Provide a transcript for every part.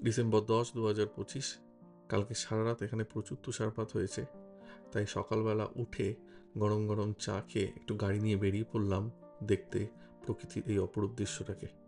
December দশ দু হাজার পঁচিশ, কালকে সারা রাত এখানে প্রচুর তুষারপাত হয়েছে। তাই সকালবেলা উঠে গরম গরম চা খেয়ে একটু গাড়ি নিয়ে বেরিয়ে পড়লাম দেখতে প্রকৃতির এই অপরূপ দৃশ্যটাকে।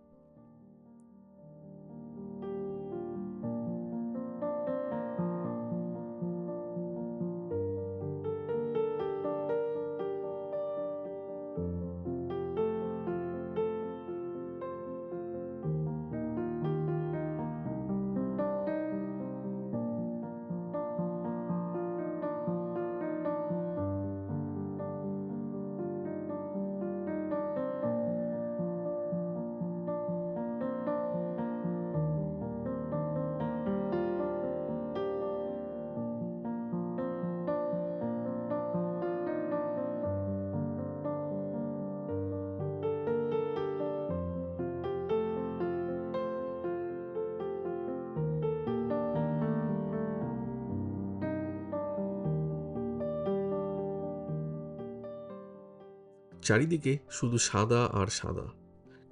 চারিদিকে শুধু সাদা আর সাদা।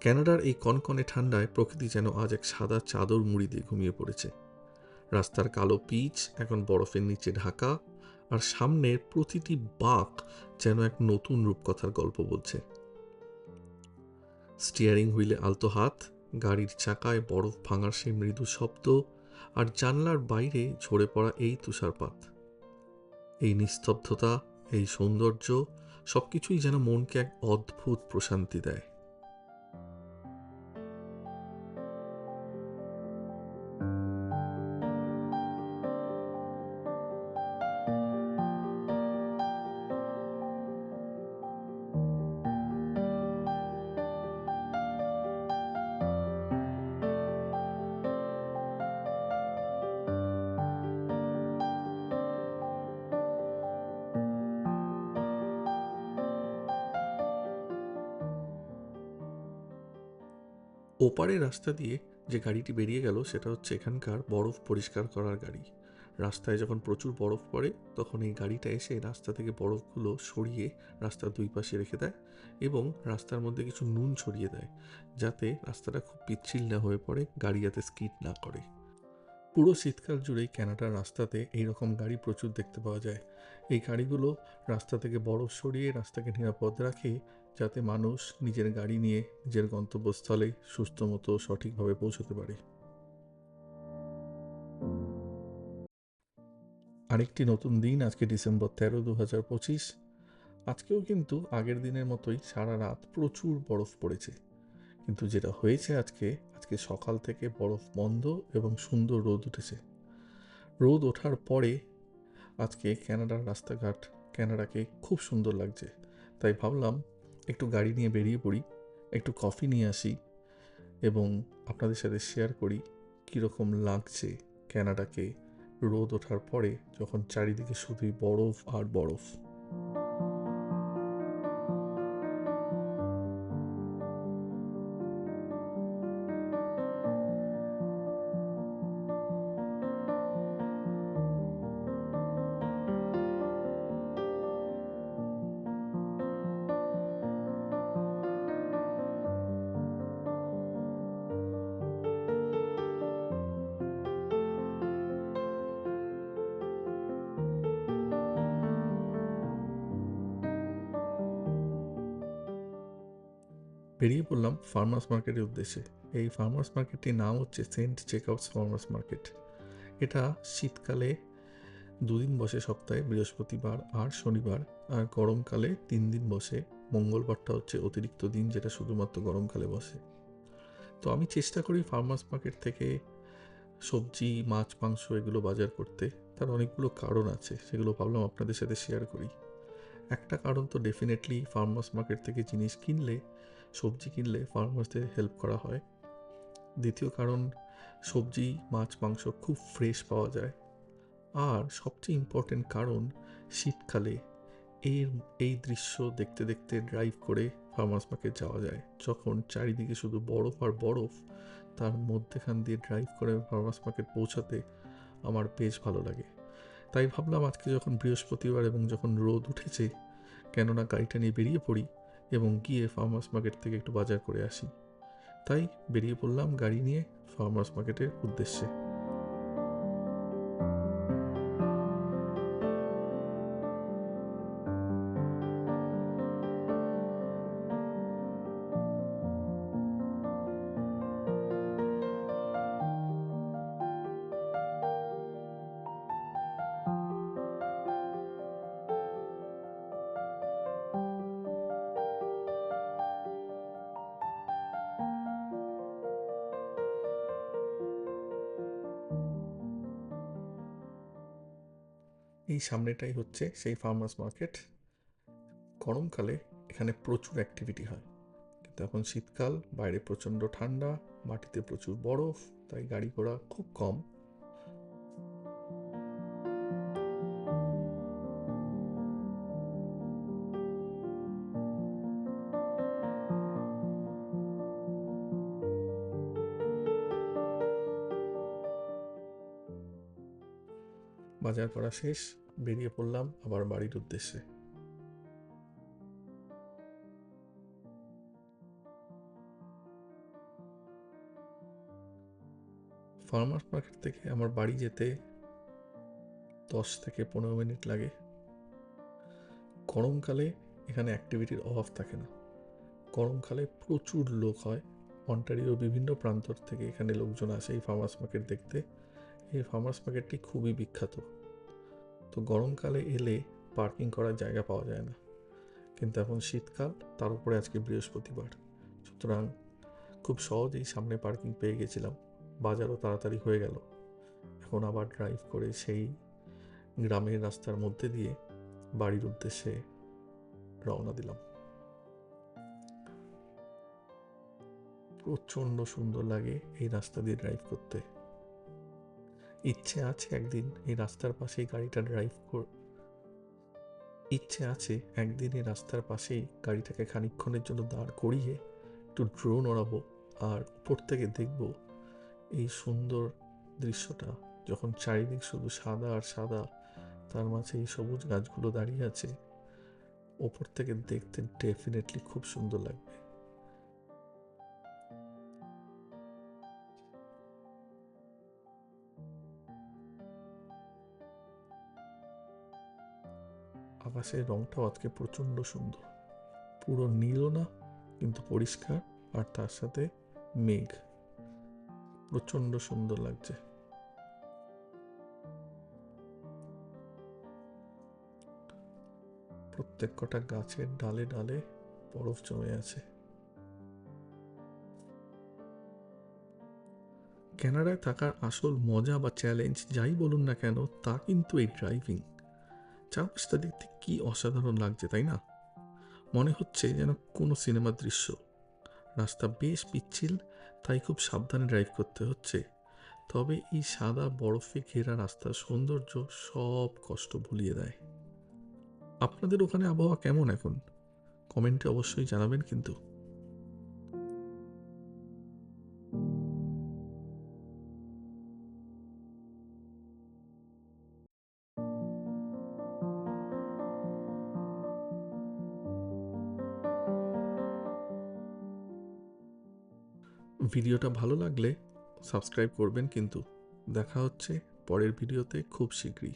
ক্যানাডার এই কনকনে ঠান্ডায় প্রকৃতি যেন আজ এক সাদা চাদর মুড়ি দিয়ে ঘুমিয়ে পড়েছে। রাস্তার কালো পিচ, এখন বরফের নিচে ঢাকা, আর সামনের প্রতিটি বাঁক যেন এক নতুন রূপকথার গল্প বলছে। স্টিয়ারিং হুইলে আলতো হাত, গাড়ির চাকায় বরফ ভাঙার সেই মৃদু শব্দ, আর জানলার বাইরে ঝরে পড়া এই তুষারপাত। এই নিস্তব্ধতা, এই সৌন্দর্য সবকিছুই যেন মনকে এক অদ্ভুত প্রশান্তি দেয়। ওপারের রাস্তা দিয়ে যে গাড়িটি বেরিয়ে গেল সেটা হচ্ছে এখানকার বরফ পরিষ্কার করার গাড়ি। রাস্তায় যখন প্রচুর বরফ পড়ে, তখন এই গাড়িটা এসে রাস্তা থেকে বরফগুলো সরিয়ে রাস্তার দুই পাশে রেখে দেয় এবং রাস্তার মধ্যে কিছু নুন ছড়িয়ে দেয়, যাতে রাস্তাটা খুব পিচ্ছিল না হয়ে পড়ে, গাড়ি যাতে স্কিড না করে। পুরো শীতকাল জুড়েই ক্যানাডার রাস্তাতে এই রকম গাড়ি প্রচুর দেখতে পাওয়া যায়। এই গাড়িগুলো রাস্তা থেকে বরফ সরিয়ে রাস্তাকে নিরাপদ রাখে যাতে মানুষ নিজের গাড়ি নিয়ে নিজের গন্তব্যস্থলে সুস্থ মতো সঠিকভাবে পৌঁছতে পারে। আরেকটি নতুন দিন আজকে ডিসেম্বর তেরো দু হাজার পঁচিশ। আজকেও কিন্তু আগের দিনের মতোই সারা রাত প্রচুর বরফ পড়েছে। কিন্তু যেটা হয়েছে আজকে আজকে সকাল থেকে বরফ বন্ধ এবং সুন্দর রোদ উঠেছে। রোদ ওঠার পরে আজকে ক্যানাডার রাস্তাঘাট ক্যানাডাকে খুব সুন্দর লাগছে। তাই ভাবলাম একটু গাড়ি নিয়ে বেরিয়ে পড়ি, একটু কফি নিয়ে আসি এবং আপনাদের সাথে শেয়ার করি কীরকম লাগছে ক্যানাডাকে রোদ ওঠার পরে যখন চারিদিকে শুধুই বরফ আর বরফ। বেরিয়ে পড়লাম ফার্মার্স মার্কেটের উদ্দেশ্যে। এই ফার্মার্স মার্কেটটির নাম হচ্ছে সেন্ট চেকআউটস ফার্মার্স মার্কেট এটা শীতকালে দুদিন বসে সপ্তাহে, বৃহস্পতিবার আর শনিবার। আর গরমকালে তিন দিন বসে, মঙ্গলবারটা হচ্ছে অতিরিক্ত দিন যেটা শুধুমাত্র গরমকালে বসে। তো আমি চেষ্টা করি ফার্মার্স মার্কেট থেকে সবজি, মাছ, মাংস এগুলো বাজার করতে। তার অনেকগুলো কারণ আছে, সেগুলো ভাবলাম আপনাদের সাথে শেয়ার করি। একটা কারণ তো ডেফিনেটলি ফার্মার্স মার্কেট থেকে জিনিস কিনলে সবজি কিনলে ফার্মার্সদের হেল্প করা হয়। দ্বিতীয় কারণ, সবজি, মাছ, মাংস খুব ফ্রেশ পাওয়া যায়। আর সবচেয়ে ইম্পর্টেন্ট কারণ, শীতকালে এর, এই দৃশ্য দেখতে দেখতে ড্রাইভ করে ফার্মার্স মার্কেট যাওয়া যায়। যখন চারিদিকে শুধু বরফ আর বরফ, তার মধ্যেখান দিয়ে ড্রাইভ করে ফার্মার্স মার্কেট পৌঁছাতে আমার বেশ ভালো লাগে। তাই ভাবলাম আজকে যখন বৃহস্পতিবার এবং যখন রোদ উঠেছে, কেননা গাড়িটা নিয়ে বেরিয়ে পড়ি এবং গিয়ে ফার্মার্স মার্কেট থেকে একটু বাজার করে আসি। তাই বেরিয়ে পড়লাম গাড়ি নিয়ে ফার্মার্স মার্কেটের উদ্দেশ্যে। এই সামনেটাই হচ্ছে সেই ফার্মার্স মার্কেট গরমকালে এখানে প্রচুর অ্যাক্টিভিটি হয়। কিন্তু এখন শীতকাল, বাইরে প্রচণ্ড ঠান্ডা, মাটিতে প্রচুর বরফ, তাই গাড়ি ঘোড়া খুব কম। বাজার করা শেষ। বেরিয়ে পড়লাম আবার বাড়ির উদ্দেশ্যে। ফার্মার্স মার্কেট থেকে আমার বাড়ি যেতে দশ থেকে পনেরো মিনিট লাগে। গরমকালে এখানে অ্যাক্টিভিটির অভাব থাকে না। গরমকালে প্রচুর লোক হয়। অন্টারিও বিভিন্ন প্রান্তর থেকে এখানে লোকজন আসে এই ফার্মার্স মার্কেট দেখতে। এই ফার্মার্স মার্কেটটি খুবই বিখ্যাত। তো গরমকালে এলে পার্কিং করার জায়গা পাওয়া যায় না। কিন্তু এখন শীতকাল, তার উপরে আজকে বৃহস্পতিবার। সুতরাং খুব সহজেই সামনে পার্কিং পেয়ে গেছিলাম। বাজারও তাড়াতাড়ি হয়ে গেল। এখন আবার ড্রাইভ করে সেই গ্রামের রাস্তার মধ্যে দিয়ে বাড়ির উদ্দেশ্যে রওনা দিলাম। প্রচণ্ড সুন্দর লাগে এই রাস্তা দিয়ে ড্রাইভ করতে। ইচ্ছে আছে একদিন এই রাস্তার পাশেই গাড়িটা ড্রাইভ কর ইচ্ছে আছে একদিন এই রাস্তার পাশেই গাড়িটাকে খানিক্ষণের জন্য দাঁড় করিয়ে একটু ড্রোন ওড়াবো আর উপর থেকে দেখব এই সুন্দর দৃশ্যটা যখন চারিদিক শুধু সাদা আর সাদা, তার মাঝে এই সবুজ গাছগুলো দাঁড়িয়ে আছে। ওপর থেকে দেখতে ডেফিনেটলি খুব সুন্দর লাগবে। আকাশের রংটাও আজকে প্রচণ্ড সুন্দর। পুরো নীলও না, কিন্তু পরিষ্কার, আর তার সাথে মেঘ। প্রচণ্ড সুন্দর লাগছে। প্রত্যেক কটা গাছের ডালে ডালে বরফ জমে আছে। ক্যানাডায় থাকার আসল মজা বা চ্যালেঞ্জ যাই বলুন না কেন, তা কিন্তু এই ড্রাইভিং চারপাশটা দেখতে কি অসাধারণ লাগছে, তাই না? মনে হচ্ছে যেন কোনো সিনেমার দৃশ্য। রাস্তা বেশ পিচ্ছিল, তাই খুব সাবধানে ড্রাইভ করতে হচ্ছে। তবে এই সাদা বরফে ঘেরা রাস্তার সৌন্দর্য সব কষ্ট ভুলিয়ে দেয়। আপনাদের ওখানে আবহাওয়া কেমন এখন? কমেন্টে অবশ্যই জানাবেন কিন্তু। ভিডিওটা ভালো লাগলে সাবস্ক্রাইব করবেন কিন্তু। দেখা হচ্ছে পরের ভিডিওতে খুব শীঘ্রই।